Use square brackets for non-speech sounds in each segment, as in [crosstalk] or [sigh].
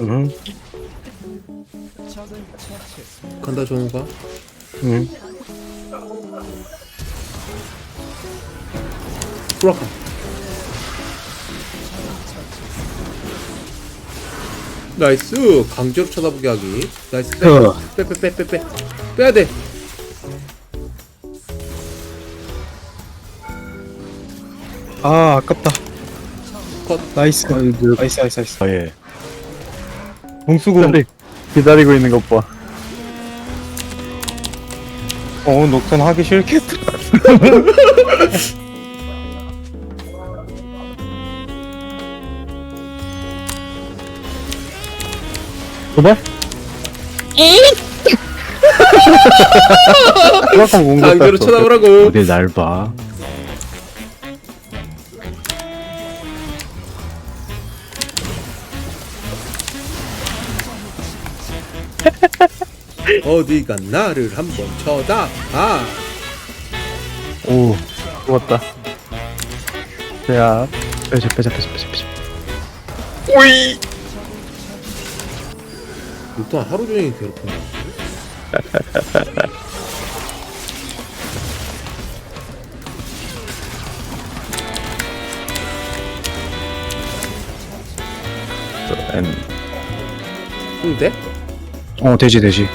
응, 간다 정우가 응. 브라카 나이스 강제로 쳐다보게 하기 나이스 어. 빼빼빼빼빼 빼야돼 아, 아깝다. 컷 나이스. 아이고. 나이스, 나이스, 나이스. 아, 예. 봉수고. 기다리, 기다리고 있는 것 봐. 어, 녹턴 하기 싫겠다. [laughs] 도발? 그만큼 공격 강제로 쳐다보라고 어딜 날 봐. 어디가 나를 한번 쳐다 아 오, 죽었다. 야, 빼자, 빼자, 빼자, 빼자, 빼자. 일단 하루 종일 괴롭힌다 엔. 근데 어, 되지, 되지.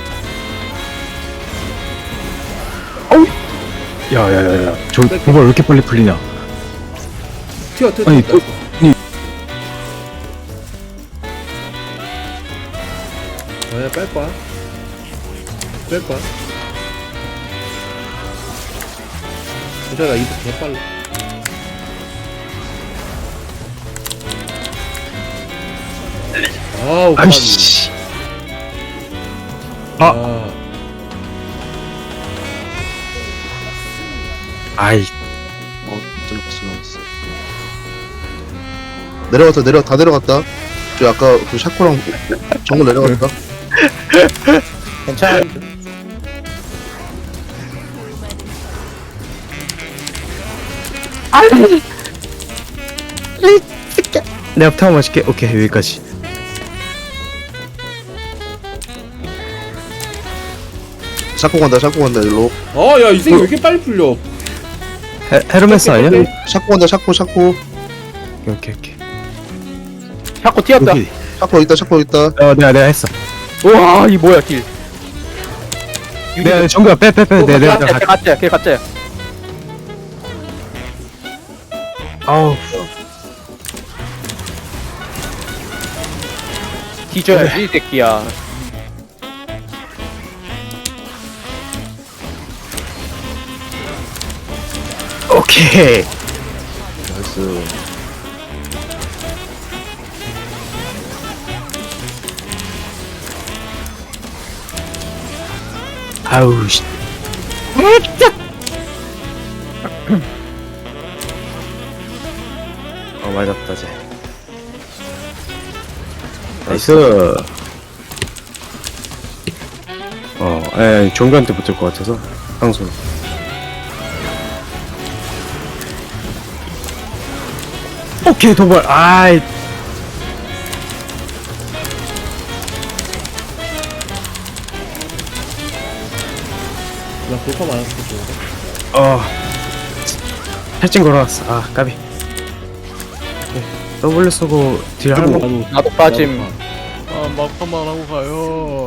야, 야, 야, 야. 저 도발 왜 이렇게 빨리 풀리냐? 튀어 튀어 아니, 튀어 또- 이- 아야 뺄 거야 뺄 거야 괜찮아 이거 개빨라 아우. 아이씨. 아. 아 아이, 어, 들어갔어, 들어갔어. 내려갔다, 내려, 다 내려갔다. 저 아까 그 샤코랑 정글 내려갔다. 괜찮아. 내가 타워 마실게. 오케이, 여기까지. 샤코 간다, 샤코 간다, 일로. 아야 이 새끼 왜 이렇게 빨리 풀려 헤, 헤르메스 아니야? 오케이, 샤코 간다, 샤코, 샤코. 오케이, 오케이. 샤코 튀었다. 여기. 샤코 있다, 샤코 있다. 어, 내가, 내가 했어. 우와, 이 뭐야, 길. 내가 정규야, 빼, 빼, 빼. 내가, 내가, 가짜야, 내가. 길 가짜야, 길 가짜야. 아우. 뒤져야지, 이 새끼야. 오케이. 나이스. 아우, 씨. 어, [clears throat] 맞았다, 쟤. 나이스. 어, 에, 종교한테 붙을 것 같아서, 항소. 오케이, 도발. 아이. 나 볼까 많았어 좋은데 어. 살찐 걸어왔어. 아, 까비. 오케이. W 쓰고 딜. 나도 나도 빠짐. 아 막판만 하고 가요